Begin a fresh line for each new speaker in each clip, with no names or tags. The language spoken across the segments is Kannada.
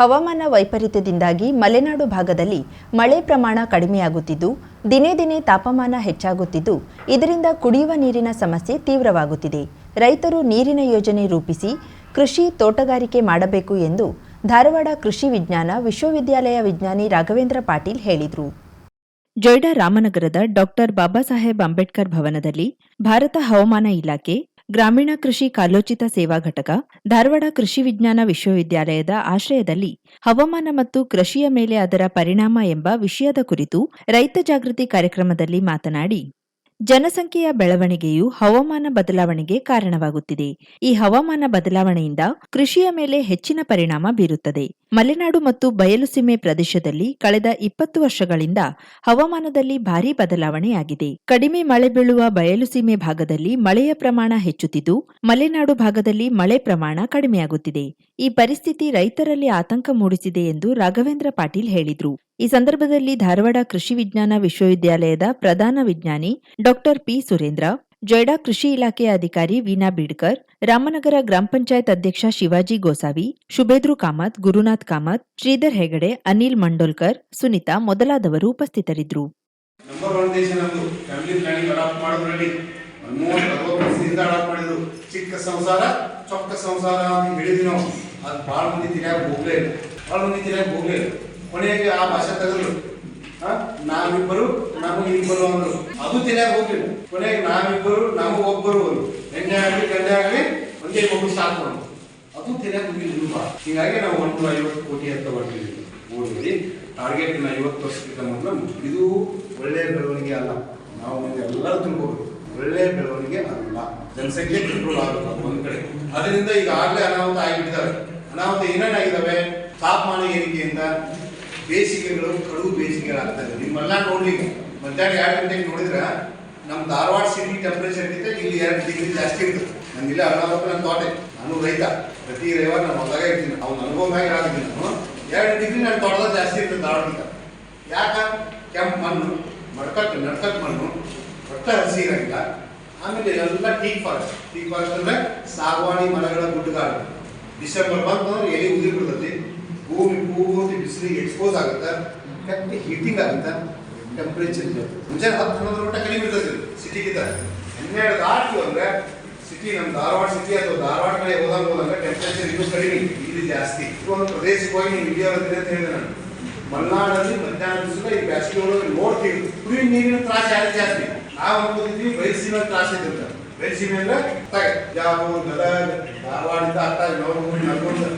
ಹವಾಮಾನ ವೈಪರೀತ್ಯದಿಂದಾಗಿ ಮಲೆನಾಡು ಭಾಗದಲ್ಲಿ ಮಳೆ ಪ್ರಮಾಣ ಕಡಿಮೆಯಾಗುತ್ತಿದ್ದು, ದಿನೇ ದಿನೇ ತಾಪಮಾನ ಹೆಚ್ಚಾಗುತ್ತಿದ್ದು, ಇದರಿಂದ ಕುಡಿಯುವ ನೀರಿನ ಸಮಸ್ಯೆ ತೀವ್ರವಾಗುತ್ತಿದೆ. ರೈತರು ನೀರಿನ ಯೋಜನೆ ರೂಪಿಸಿ ಕೃಷಿ ತೋಟಗಾರಿಕೆ ಮಾಡಬೇಕು ಎಂದು ಧಾರವಾಡ ಕೃಷಿ ವಿಜ್ಞಾನ ವಿಶ್ವವಿದ್ಯಾಲಯ ವಿಜ್ಞಾನಿ ರಾಘವೇಂದ್ರ ಪಾಟೀಲ್ ಹೇಳಿದರು. ಜೊಯ್ಡಾ ರಾಮನಗರದ ಡಾಕ್ಟರ್ ಬಾಬಾ ಸಾಹೇಬ್ ಅಂಬೇಡ್ಕರ್ ಭವನದಲ್ಲಿ ಭಾರತ ಹವಾಮಾನ ಇಲಾಖೆ ಗ್ರಾಮೀಣ ಕೃಷಿ ಕಾಲೋಚಿತ ಸೇವಾ ಘಟಕ, ಧಾರವಾಡ ಕೃಷಿ ವಿಜ್ಞಾನ ವಿಶ್ವವಿದ್ಯಾಲಯದ ಆಶ್ರಯದಲ್ಲಿ ಹವಾಮಾನ ಮತ್ತು ಕೃಷಿಯ ಮೇಲೆ ಅದರ ಪರಿಣಾಮ ಎಂಬ ವಿಷಯದ ಕುರಿತು ರೈತ ಜಾಗೃತಿ ಕಾರ್ಯಕ್ರಮದಲ್ಲಿ ಮಾತನಾಡಿ ಜನಸಂಖ್ಯೆಯ ಬೆಳವಣಿಗೆಯು ಹವಾಮಾನ ಬದಲಾವಣೆಗೆ ಕಾರಣವಾಗುತ್ತಿದೆ. ಈ ಹವಾಮಾನ ಬದಲಾವಣೆಯಿಂದ ಕೃಷಿಯ ಮೇಲೆ ಹೆಚ್ಚಿನ ಪರಿಣಾಮ ಬೀರುತ್ತದೆ. ಮಲೆನಾಡು ಮತ್ತು ಬಯಲುಸೀಮೆ ಪ್ರದೇಶದಲ್ಲಿ ಕಳೆದ ಇಪ್ಪತ್ತು ವರ್ಷಗಳಿಂದ ಹವಾಮಾನದಲ್ಲಿ ಭಾರೀ ಬದಲಾವಣೆಯಾಗಿದೆ. ಕಡಿಮೆ ಮಳೆ ಬೀಳುವ ಬಯಲುಸೀಮೆ ಭಾಗದಲ್ಲಿ ಮಳೆಯ ಪ್ರಮಾಣ ಹೆಚ್ಚುತ್ತಿದ್ದು, ಮಲೆನಾಡು ಭಾಗದಲ್ಲಿ ಮಳೆ ಪ್ರಮಾಣ ಕಡಿಮೆಯಾಗುತ್ತಿದೆ. ಈ ಪರಿಸ್ಥಿತಿ ರೈತರಲ್ಲಿ ಆತಂಕ ಮೂಡಿಸಿದೆ ಎಂದು ರಾಘವೇಂದ್ರ ಪಾಟೀಲ್ ಹೇಳಿದರು. ಈ ಸಂದರ್ಭದಲ್ಲಿ ಧಾರವಾಡ ಕೃಷಿ ವಿಜ್ಞಾನ ವಿಶ್ವವಿದ್ಯಾಲಯದ ಪ್ರಧಾನ ವಿಜ್ಞಾನಿ ಡಾಕ್ಟರ್ ಪಿ ಸುರೇಂದ್ರ, ಜೊಯ್ಡಾ ಕೃಷಿ ಇಲಾಖೆಯ ಅಧಿಕಾರಿ ವೀನಾ ಬೀಡ್ಕರ್, ರಾಮನಗರ ಗ್ರಾಮ ಪಂಚಾಯತ್ ಅಧ್ಯಕ್ಷ ಶಿವಾಜಿ ಗೋಸಾವಿ, ಶುಭೇದ್ರು ಕಾಮತ್, ಗುರುನಾಥ್ ಕಾಮತ್, ಶ್ರೀಧರ್ ಹೆಗಡೆ, ಅನಿಲ್ ಮಂಡೋಲ್ಕರ್, ಸುನಿತಾ ಮೊದಲಾದವರು ಉಪಸ್ಥಿತರಿದ್ದರು.
ಚಿಕ್ಕ ಸಂಸಾರ, ಚೊಕ್ಕ ಸಂಸಾರ ಅಂತ ಹೇಳಿದ್ವಿ ನಾವು. ಅದು ಭಾಳ ಮಂದಿ ತಿರ್ಯಾಗ ಹೋಗ್ಲೇ ಭಾಳ ಮಂದಿ ತಿರ್ಯಾಗ ಹೋಗ್ಲೇ ಕೊನೆಗೆ ಆ ಭಾಷೆ ತೆಗೆದ್ರು. ನಾವಿಬ್ಬರು ನಮಗೆ ಇಬ್ಬರು ಅಂದ್ರು. ಅದು ತಿನ್ನಾಗ ಹೋಗ್ಲಿಲ್ಲ. ಕೊನೆಗೆ ನಾವಿಬ್ಬರು ನಮಗೊಬ್ಬರು ಅಂದ್ರು. ಹೆಣ್ಣೆ ಆಗಲಿ, ಗಂಡೆ ಆಗಲಿ, ಒಂದೇ ಒಬ್ಬರು ಸಾಕು ಅದು ತಿನ್ನಾಗ ಹೋಗಿಲ್ಲ ತುಂಬ ಹೀಗಾಗಿ ನಾವು ಒಂದು ಐವತ್ತು ಕೋಟಿ ಅಂತ ಹೊರಟಿದ್ದೀವಿ ಓಡಿದ್ವಿ ಟಾರ್ಗೆಟ್ ಐವತ್ತು ವರ್ಷಕ್ಕಿಂತ ಮೊದಲು ಇದು ಒಳ್ಳೆಯ ಬೆಳವಣಿಗೆ ಅಲ್ಲ. ನಾವು ಎಲ್ಲರೂ ತಿಳ್ಕೋಬೇಕು. ಒಳ್ಳೆಯ ಬೆಳವಣಿಗೆ ಅಲ್ಲ. ಜನಸಂಖ್ಯೆ ಕಂಟ್ರೋಲ್ ಆಗಬೇಕು ಒಂದ್ ಕಡೆ. ಅದರಿಂದ ಈಗಾಗಲೇ ಅನಾಹುತ ಆಗಿಬಿಟ್ಟಿದ್ದಾರೆ. ಅನಾಹುತ ಏನೇನಾಗಿದ್ದಾವೆ? ತಾಪಮಾನ ಏರಿಕೆಯಿಂದ ಬೇಸಿಗೆಗಳು ಕಡು ಬೇಸಿಗೆಗಳಾಗ್ತದೆ ನಿಮ್ಮೆಲ್ಲ ನೋಡ್ಲಿಕ್ಕೆ. ಮಧ್ಯಾಹ್ನ ಎರಡು ಗಂಟೆಗೆ ನೋಡಿದ್ರೆ ನಮ್ಮ ಧಾರವಾಡ ಸಿಟಿ ಟೆಂಪರೇಚರ್ ಇರುತ್ತೆ, ಇಲ್ಲಿ ಎರಡು ಡಿಗ್ರಿ ಜಾಸ್ತಿ ಇರ್ತದೆ ನಂಗೆ ಇಲ್ಲ ನನ್ನ ತೋಟೆ. ನಾನು ರೈತ. ಪ್ರತಿ ರವಿವಾರ ನಾನು ಹೊಲದಾಗ ಇರ್ತೀನಿ. ಅವ್ನು ಅನುಭವ ಮ್ಯಾಗ ನಾನು. ಎರಡು ಡಿಗ್ರಿ ನನ್ನ ತೋಟದಾಗ ಜಾಸ್ತಿ ಇರ್ತದೆ ಧಾರವಾಡದಿಂದ. ಯಾಕ? ಕೆಂಪು ಮಣ್ಣು, ಮಡ್ಕಟ್ಟು ನಡ್ಕಟ್ ಮಣ್ಣು ಒಟ್ಟ ಹಸಿ ಇರಂಗಿಲ್ಲ ಆಮೇಲೆ ಎಲ್ಲ ಟೀಕ್ ಫಾರೆಸ್ಟ್. ಟೀಕ್ ಫಾರೆಸ್ಟ್ ಅಂದರೆ ಸಾಗವಾಣಿ ಮರಗಳ ಗುಡ್ಡಗಾಡು. ಡಿಸೆಂಬರ್ ಬಂತಂದ್ರೆ ಎಲೆ ಉದುರಿ ಬಿಡ್ತೈತಿ ಭೂಮಿ ಪೂರ್ತಿ ಬಿಸಿಲಿಗೆ ಎಕ್ಸ್ಪೋಸ್ ಆಗುತ್ತೆ ಕಟ್ಟಿ ಹೀಟಿಂಗ್ ಆಗುತ್ತೆ ಟೆಂಪರೇಚರ್ ಮುಂಚೆ ಹತ್ತು ಹನ್ನೊಂದು ಮಟ್ಟ ಕಡಿಮೆ ಇರ್ತದೆ ಸಿಟಿಗಿಂತ ಹನ್ನೆರಡು ದಾಟು ಅಂದ್ರೆ ಸಿಟಿ ನಮ್ಮ ಧಾರವಾಡ ಸಿಟಿ ಅಥವಾ ಧಾರವಾಡ ಕಡೆ ಹೋದಾಗ ಹೋದಾಗ ಟೆಂಪರೇಚರ್ ಇನ್ನೂ ಕಡಿಮೆ, ಇಲ್ಲಿ ಜಾಸ್ತಿ. ಒಂದು ಪ್ರದೇಶಕ್ಕೆ ಹೋಗಿ ನೀವು ವಿಡಿಯೋ ಬರ್ತೀನಿ ಅಂತ ಹೇಳಿದೆ ನಾನು. ಮಲೆನಾಡಲ್ಲಿ ಮಧ್ಯಾಹ್ನ ದಿವಸ ಈ ಬ್ಯಾಸಿಗೆ ಒಳಗೆ ನೋಡ್ತೀವಿ ಕುಡಿಯುವ ನೀರಿನ ತ್ರಾಸ ಯಾರು ಜಾಸ್ತಿ. ನಾವು ಅನ್ಕೋತಿದ್ವಿ ಬಯಸಿನ ತ್ರಾಸ ಇರುತ್ತೆ. ಬಯಸಿನ ಅಂದ್ರೆ ಯಾವ ಗದಗ ಧಾರವಾಡಿಂದ ಆಗ್ತಾ ನಾವು ನಲ್ಗೊಂಡು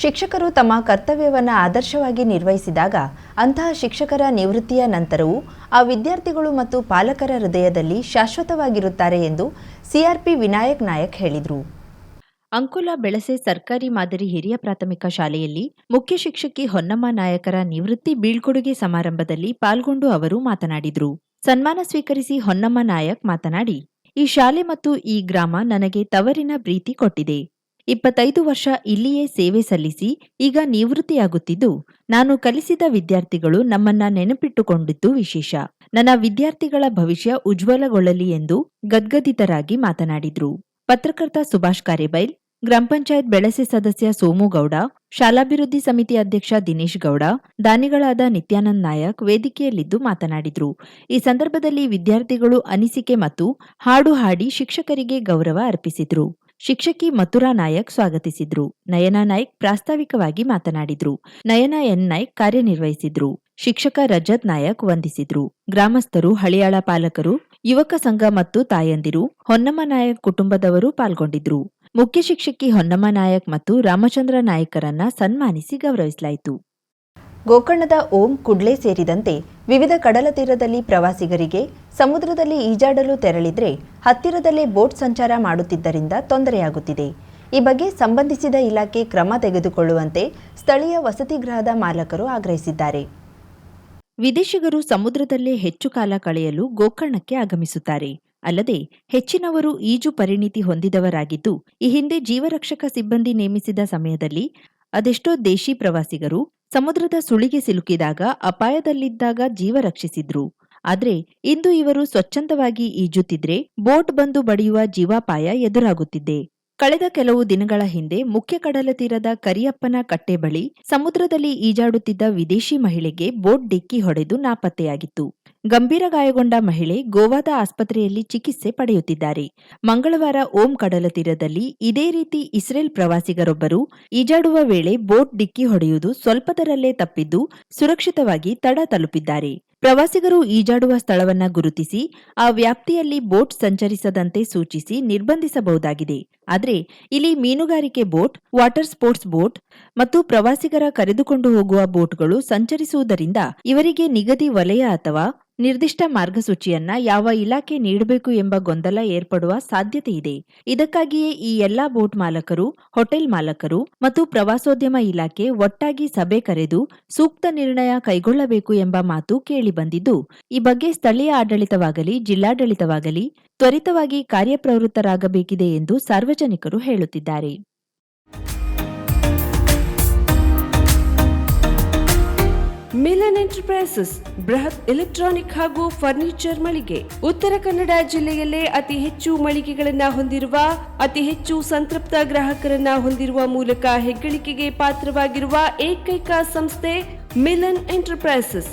ಶಿಕ್ಷಕರು ತಮ್ಮ ಕರ್ತವ್ಯವನ್ನು ಆದರ್ಶವಾಗಿ ನಿರ್ವಹಿಸಿದಾಗ ಅಂತಹ ಶಿಕ್ಷಕರ ನಿವೃತ್ತಿಯ ನಂತರವೂ ಆ ವಿದ್ಯಾರ್ಥಿಗಳು ಮತ್ತು ಪಾಲಕರ ಹೃದಯದಲ್ಲಿ ಶಾಶ್ವತವಾಗಿರುತ್ತಾರೆ ಎಂದು ಸಿಆರ್ಪಿ ವಿನಾಯಕ್ ನಾಯಕ್ ಹೇಳಿದರು. ಅಂಕುಲ ಬೆಳಸೆ ಸರ್ಕಾರಿ ಮಾದರಿ ಹಿರಿಯ ಪ್ರಾಥಮಿಕ ಶಾಲೆಯಲ್ಲಿ ಮುಖ್ಯ ಶಿಕ್ಷಕಿ ಹೊನ್ನಮ್ಮ ನಾಯಕರ ನಿವೃತ್ತಿ ಬೀಳ್ಕೊಡುಗೆ ಸಮಾರಂಭದಲ್ಲಿ ಪಾಲ್ಗೊಂಡು ಅವರು ಮಾತನಾಡಿದರು. ಸನ್ಮಾನ ಸ್ವೀಕರಿಸಿ ಹೊನ್ನಮ್ಮ ನಾಯಕ್ ಮಾತನಾಡಿ ಈ ಶಾಲೆ ಮತ್ತು ಈ ಗ್ರಾಮ ನನಗೆ ತವರಿನ ಪ್ರೀತಿ ಕೊಟ್ಟಿದೆ. ಇಪ್ಪತ್ತೈದು ವರ್ಷ ಇಲ್ಲಿಯೇ ಸೇವೆ ಸಲ್ಲಿಸಿ, ಈಗ ನಿವೃತ್ತಿಯಾಗುತ್ತಿದ್ದು, ನಾನು ಕಲಿಸಿದ ವಿದ್ಯಾರ್ಥಿಗಳು ನಮ್ಮನ್ನ ನೆನಪಿಟ್ಟುಕೊಂಡಿದ್ದು ವಿಶೇಷ. ನನ್ನ ವಿದ್ಯಾರ್ಥಿಗಳ ಭವಿಷ್ಯ ಉಜ್ವಲಗೊಳ್ಳಲಿ ಎಂದು ಗದ್ಗದಿತರಾಗಿ ಮಾತನಾಡಿದ್ರು. ಪತ್ರಕರ್ತ ಸುಭಾಷ್ ಕಾರೇಬೈಲ್ ಗ್ರಾಮ ಪಂಚಾಯತ್ ಬೆಳಸೆ ಸದಸ್ಯ ಸೋಮುಗೌಡ, ಶಾಲಾಭಿವೃದ್ಧಿ ಸಮಿತಿ ಅಧ್ಯಕ್ಷ ದಿನೇಶ್ ಗೌಡ, ದಾನಿಗಳಾದ ನಿತ್ಯಾನಂದ್ ನಾಯಕ್ ವೇದಿಕೆಯಲ್ಲಿದ್ದು ಮಾತನಾಡಿದರು. ಈ ಸಂದರ್ಭದಲ್ಲಿ ವಿದ್ಯಾರ್ಥಿಗಳು ಅನಿಸಿಕೆ ಮತ್ತು ಹಾಡು ಹಾಡಿ ಶಿಕ್ಷಕರಿಗೆ ಗೌರವ ಅರ್ಪಿಸಿದರು. ಶಿಕ್ಷಕಿ ಮಥುರಾ ನಾಯಕ್ ಸ್ವಾಗತಿಸಿದ್ರು. ನಯನ ನಾಯ್ಕ್ ಪ್ರಾಸ್ತಾವಿಕವಾಗಿ ಮಾತನಾಡಿದ್ರು. ನಯನ ಎನ್ ನಾಯ್ಕ್ ಕಾರ್ಯನಿರ್ವಹಿಸಿದ್ರು. ಶಿಕ್ಷಕ ರಜತ್ ನಾಯಕ್ ವಂದಿಸಿದ್ರು. ಗ್ರಾಮಸ್ಥರು, ಹಳಿಯಾಳ ಪಾಲಕರು, ಯುವಕ ಸಂಘ ಮತ್ತು ತಾಯಂದಿರು, ಹೊನ್ನಮ್ಮ ನಾಯಕ್ ಕುಟುಂಬದವರು ಪಾಲ್ಗೊಂಡಿದ್ರು. ಮುಖ್ಯ ಶಿಕ್ಷಕಿ ಹೊನ್ನಮ್ಮ ನಾಯಕ್ ಮತ್ತು ರಾಮಚಂದ್ರ ನಾಯಕರನ್ನ ಸನ್ಮಾನಿಸಿ ಗೌರವಿಸಲಾಯಿತು. ಗೋಕರ್ಣದ ಓಂ ಕುಡ್ಲೆ ಸೇರಿದಂತೆ ವಿವಿಧ ಕಡಲ ತೀರದಲ್ಲಿ ಪ್ರವಾಸಿಗರಿಗೆ ಸಮುದ್ರದಲ್ಲಿ ಈಜಾಡಲು ತೆರಳಿದ್ರೆ ಹತ್ತಿರದಲ್ಲೇ ಬೋಟ್ ಸಂಚಾರ ಮಾಡುತ್ತಿದ್ದರಿಂದ ತೊಂದರೆಯಾಗುತ್ತಿದೆ. ಈ ಬಗ್ಗೆ ಸಂಬಂಧಿಸಿದ ಇಲಾಖೆ ಕ್ರಮ ತೆಗೆದುಕೊಳ್ಳುವಂತೆ ಸ್ಥಳೀಯ ವಸತಿ ಗೃಹದ ಮಾಲಕರು ಆಗ್ರಹಿಸಿದ್ದಾರೆ. ವಿದೇಶಿಗರು ಸಮುದ್ರದಲ್ಲೇ ಹೆಚ್ಚು ಕಾಲ ಕಳೆಯಲು ಗೋಕರ್ಣಕ್ಕೆ ಆಗಮಿಸುತ್ತಾರೆ. ಅಲ್ಲದೆ ಹೆಚ್ಚಿನವರು ಈಜು ಪರಿಣಿತಿ ಹೊಂದಿದವರಾಗಿದ್ದು, ಈ ಹಿಂದೆ ಜೀವರಕ್ಷಕ ಸಿಬ್ಬಂದಿ ನೇಮಿಸಿದ ಸಮಯದಲ್ಲಿ ಅದೆಷ್ಟೋ ದೇಶಿ ಪ್ರವಾಸಿಗರು ಸಮುದ್ರದ ಸುಳಿಗೆ ಸಿಲುಕಿದಾಗ ಅಪಾಯದಲ್ಲಿದ್ದಾಗ ಜೀವ ರಕ್ಷಿಸಿದ್ರು. ಆದ್ರೆ ಇಂದು ಇವರು ಸ್ವಚ್ಛಂದವಾಗಿ ಈಜುತ್ತಿದ್ರೆ ಬೋಟ್ ಬಂದು ಬಡಿಯುವ ಜೀವಾಪಾಯ ಎದುರಾಗುತ್ತಿದೆ. ಕಳೆದ ಕೆಲವು ದಿನಗಳ ಹಿಂದೆ ಮುಖ್ಯ ಕಡಲ ತೀರದ ಕರಿಯಪ್ಪನ ಕಟ್ಟೆ ಬಳಿ ಸಮುದ್ರದಲ್ಲಿ ಈಜಾಡುತ್ತಿದ್ದ ವಿದೇಶಿ ಮಹಿಳೆಗೆ ಬೋಟ್ ಡಿಕ್ಕಿ ಹೊಡೆದು ನಾಪತ್ತೆಯಾಗಿತ್ತು. ಗಂಭೀರ ಗಾಯಗೊಂಡ ಮಹಿಳೆ ಗೋವಾದ ಆಸ್ಪತ್ರೆಯಲ್ಲಿ ಚಿಕಿತ್ಸೆ ಪಡೆಯುತ್ತಿದ್ದಾರೆ. ಮಂಗಳವಾರ ಓಂ ಕಡಲ ತೀರದಲ್ಲಿ ಇದೇ ರೀತಿ ಇಸ್ರೇಲ್ ಪ್ರವಾಸಿಗರೊಬ್ಬರು ಈಜಾಡುವ ವೇಳೆ ಬೋಟ್ ಡಿಕ್ಕಿ ಹೊಡೆಯುವುದು ಸ್ವಲ್ಪದರಲ್ಲೇ ತಪ್ಪಿದ್ದು ಸುರಕ್ಷಿತವಾಗಿ ತಡ ತಲುಪಿದ್ದಾರೆ. ಪ್ರವಾಸಿಗರು ಈಜಾಡುವ ಸ್ಥಳವನ್ನ ಗುರುತಿಸಿ, ಆ ವ್ಯಾಪ್ತಿಯಲ್ಲಿ ಬೋಟ್ ಸಂಚರಿಸದಂತೆ ಸೂಚಿಸಿ ನಿರ್ಬಂಧಿಸಬಹುದಾಗಿದೆ. ಆದರೆ, ಇಲ್ಲಿ ಮೀನುಗಾರಿಕೆ ಬೋಟ್, ವಾಟರ್ ಸ್ಪೋರ್ಟ್ಸ್ ಬೋಟ್ ಮತ್ತು ಪ್ರವಾಸಿಗರ ಕರೆದುಕೊಂಡು ಹೋಗುವ ಬೋಟ್ಗಳು ಸಂಚರಿಸುವುದರಿಂದ ಇವರಿಗೆ ನಿಗದಿ ವಲಯ ಅಥವಾ ನಿರ್ದಿಷ್ಟ ಮಾರ್ಗಸೂಚಿಯನ್ನ ಯಾವ ಇಲಾಖೆ ನೀಡಬೇಕು ಎಂಬ ಗೊಂದಲ ಏರ್ಪಡುವ ಸಾಧ್ಯತೆ ಇದೆ. ಇದಕ್ಕಾಗಿಯೇ ಈ ಎಲ್ಲಾ ಬೋಟ್ ಮಾಲಕರು, ಹೋಟೆಲ್ ಮಾಲಕರು ಮತ್ತು ಪ್ರವಾಸೋದ್ಯಮ ಇಲಾಖೆ ಒಟ್ಟಾಗಿ ಸಭೆ ಕರೆದು ಸೂಕ್ತ ನಿರ್ಣಯ ಕೈಗೊಳ್ಳಬೇಕು ಎಂಬ ಮಾತು ಕೇಳಿಬಂದಿದ್ದು ಈ ಬಗ್ಗೆ ಸ್ಥಳೀಯ ಆಡಳಿತವಾಗಲಿ, ಜಿಲ್ಲಾಡಳಿತವಾಗಲಿ ತ್ವರಿತವಾಗಿ ಕಾರ್ಯಪ್ರವೃತ್ತರಾಗಬೇಕಿದೆ ಎಂದು ಸಾರ್ವಜನಿಕರು ಹೇಳುತ್ತಿದ್ದಾರೆ.
ಮಿಲನ್ ಎಂಟರ್ಪ್ರೈಸಸ್, ಬೃಹತ್ ಎಲೆಕ್ಟ್ರಾನಿಕ್ ಹಾಗೂ ಫರ್ನಿಚರ್ ಮಳಿಗೆ. ಉತ್ತರ ಕನ್ನಡ ಜಿಲ್ಲೆಯಲ್ಲೇ ಅತಿ ಹೆಚ್ಚು ಮಳಿಗೆಗಳನ್ನ ಹೊಂದಿರುವ, ಅತಿ ಹೆಚ್ಚು ಸಂತೃಪ್ತ ಗ್ರಾಹಕರನ್ನ ಹೊಂದಿರುವ ಮೂಲಕ ಹೆಗ್ಗಳಿಕೆಗೆ ಪಾತ್ರವಾಗಿರುವ ಏಕೈಕ ಸಂಸ್ಥೆ ಮಿಲನ್ ಎಂಟರ್ಪ್ರೈಸಸ್.